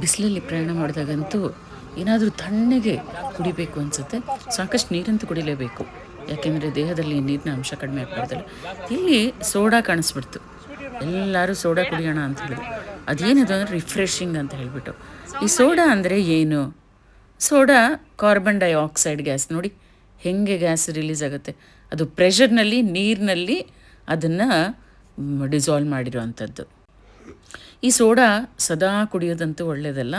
ಬಿಸಿಲಲ್ಲಿ ಪ್ರಯಾಣ ಮಾಡಿದಾಗಂತೂ ಏನಾದರೂ ತಣ್ಣಗೆ ಕುಡಿಬೇಕು ಅನಿಸುತ್ತೆ. ಸಾಕಷ್ಟು ನೀರಂತೂ ಕುಡಿಲೇಬೇಕು. ಯಾಕೆಂದರೆ ದೇಹದಲ್ಲಿ ನೀರಿನ ಅಂಶ ಕಡಿಮೆ ಆಗ್ಬಾರ್ದಲ್ಲ. ಇಲ್ಲಿ ಸೋಡಾ ಕಾಣಿಸ್ಬಿಡ್ತು. ಎಲ್ಲರೂ ಸೋಡಾ ಕುಡಿಯೋಣ ಅಂತ ಹೇಳಿದ್ರು. ಅದೇನದು ಅಂದರೆ ರಿಫ್ರೆಶಿಂಗ್ ಅಂತ ಹೇಳಿಬಿಟ್ಟು. ಈ ಸೋಡಾ ಅಂದರೆ ಏನು? Soda carbon dioxide gas. ನೋಡಿ, ಹೆಂಗೆ ಗ್ಯಾಸ್ ರಿಲೀಸ್ ಆಗುತ್ತೆ. ಅದು ಪ್ರೆಷರ್ನಲ್ಲಿ, ನೀರಿನಲ್ಲಿ ಅದನ್ನು ಡಿಸಾಲ್ವ್ ಮಾಡಿರೋವಂಥದ್ದು. ಈ ಸೋಡಾ ಸದಾ ಕುಡಿಯೋದಂತೂ ಒಳ್ಳೆಯದಲ್ಲ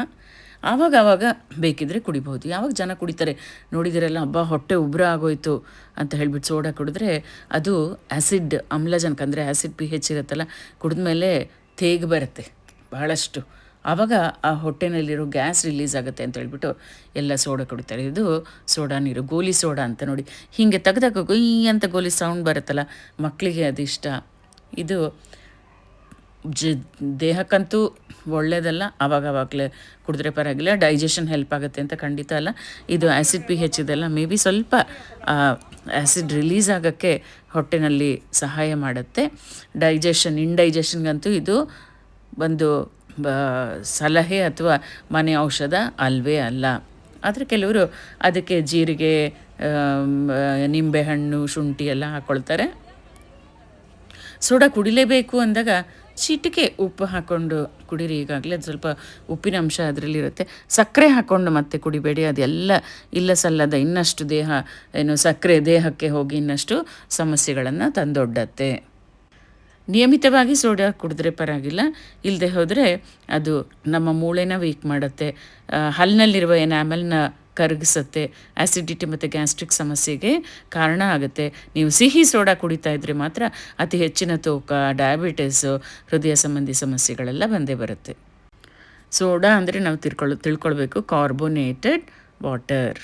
ಆವಾಗ ಆವಾಗ ಬೇಕಿದ್ರೆ ಕುಡಿಬಹುದು. ಯಾವಾಗ ಜನ ಕುಡಿತಾರೆ, ನೋಡಿದಿರಲ್ಲ ಹಬ್ಬ ಹೊಟ್ಟೆ ಉಬ್ರ ಆಗೋಯ್ತು ಅಂತ ಹೇಳ್ಬಿಟ್ಟು ಸೋಡಾ ಕುಡಿದ್ರೆ ಅದು ಆ್ಯಸಿಡ್ ಆಮ್ಲಜನಕ ಅಂದರೆ ಆ್ಯಸಿಡ್ ಪಿ ಹೆಚ್ ಇರುತ್ತಲ್ಲ, ಕುಡಿದ್ಮೇಲೆ ತೇಗ್ ಬರುತ್ತೆ, ಬಹಳಷ್ಟು. ಆವಾಗ ಆ ಹೊಟ್ಟೆನಲ್ಲಿರೋ ಗ್ಯಾಸ್ ರಿಲೀಸ್ ಆಗುತ್ತೆ ಅಂತ ಹೇಳ್ಬಿಟ್ಟು ಎಲ್ಲ ಸೋಡಾ ಕುಡಿತಾರೆ. ಇದು ಸೋಡಾ ನೀರು, ಗೋಲಿ ಸೋಡಾ ಅಂತ ನೋಡಿ. ಹೀಗೆ ತೆಗ್ದಾಗ ಗೊಯ್ ಅಂತ ಗೋಲಿ ಸೌಂಡ್ ಬರುತ್ತಲ್ಲ ಮಕ್ಕಳಿಗೆ ಅದು ಇಷ್ಟ ಇದು ಜ ದೇಹಕ್ಕಂತೂ ಒಳ್ಳೆಯದಲ್ಲ ಆವಾಗ ಆವಾಗಲೇ ಕುಡಿದ್ರೆ ಪರವಾಗಿಲ್ಲ ಡೈಜೆಷನ್ ಹೆಲ್ಪ್ ಆಗುತ್ತೆ ಅಂತ ಖಂಡಿತ ಅಲ್ಲ. ಇದು ಆ್ಯಸಿಡ್ ಪಿ ಹೆಚ್ ಇದೆಲ್ಲ ಮೇ ಬಿ ಸ್ವಲ್ಪ ಆ್ಯಸಿಡ್ ರಿಲೀಸ್ ಆಗೋಕ್ಕೆ ಹೊಟ್ಟೆನಲ್ಲಿ ಸಹಾಯ ಮಾಡುತ್ತೆ. ಡೈಜೆಷನ್ ಇಂಡೈಜೆಷನ್ಗಂತೂ ಇದು ಒಂದು ಸಲಹೆ ಅಥವಾ ಮನೆ ಔಷಧ ಅಲ್ವೇ ಅಲ್ಲ. ಆದರೆ ಕೆಲವರು ಅದಕ್ಕೆ ಜೀರಿಗೆ ನಿಂಬೆಹಣ್ಣು, ಶುಂಠಿ ಎಲ್ಲ ಹಾಕ್ಕೊಳ್ತಾರೆ ಸೋಡಾ ಕುಡಿಲೇಬೇಕು ಅಂದಾಗ ಚಿಟಿಕೆ ಉಪ್ಪು ಹಾಕ್ಕೊಂಡು ಕುಡೀರಿ. ಈಗಾಗಲೇ ಅದು ಸ್ವಲ್ಪ ಉಪ್ಪಿನ ಅಂಶ ಅದರಲ್ಲಿರುತ್ತೆ. ಸಕ್ಕರೆ ಹಾಕ್ಕೊಂಡು ಮತ್ತೆ ಕುಡಿಬೇಡಿ. ಅದೆಲ್ಲ ಇಲ್ಲ ಸಲ್ಲದ ಇನ್ನಷ್ಟು ದೇಹ, ಏನು ಸಕ್ಕರೆ ದೇಹಕ್ಕೆ ಹೋಗಿ ಇನ್ನಷ್ಟು ಸಮಸ್ಯೆಗಳನ್ನು ತಂದೊಡ್ಡತ್ತೆ. ನಿಯಮಿತವಾಗಿ ಸೋಡಾ ಕುಡಿದ್ರೆ ಪರವಾಗಿಲ್ಲ. ಇಲ್ಲದೆ ಹೋದರೆ ಅದು ನಮ್ಮ ಮೂಳೆನ ವೀಕ್ ಮಾಡುತ್ತೆ. ಹಲ್ಲಿನಲ್ಲಿರುವ ಎನಾಮಲ್ನ ಕರಗಿಸುತ್ತೆ. ಆ್ಯಸಿಡಿಟಿ ಮತ್ತು ಗ್ಯಾಸ್ಟ್ರಿಕ್ ಸಮಸ್ಯೆಗೆ ಕಾರಣ ಆಗುತ್ತೆ. ನೀವು ಸಿಹಿ ಸೋಡಾ ಕುಡಿತಾ ಇದ್ದರೆ ಮಾತ್ರ ಅತಿ ಹೆಚ್ಚಿನ ತೂಕ ಡಯಾಬಿಟಿಸು ಹೃದಯ ಸಂಬಂಧಿ ಸಮಸ್ಯೆಗಳೆಲ್ಲ ಬಂದೇ ಬರುತ್ತೆ. ಸೋಡಾ ಅಂದರೆ ನಾವು ತಿಳ್ಕೊಳ್ಳೋ ತಿಳ್ಕೊಳ್ಬೇಕು. Carbonated water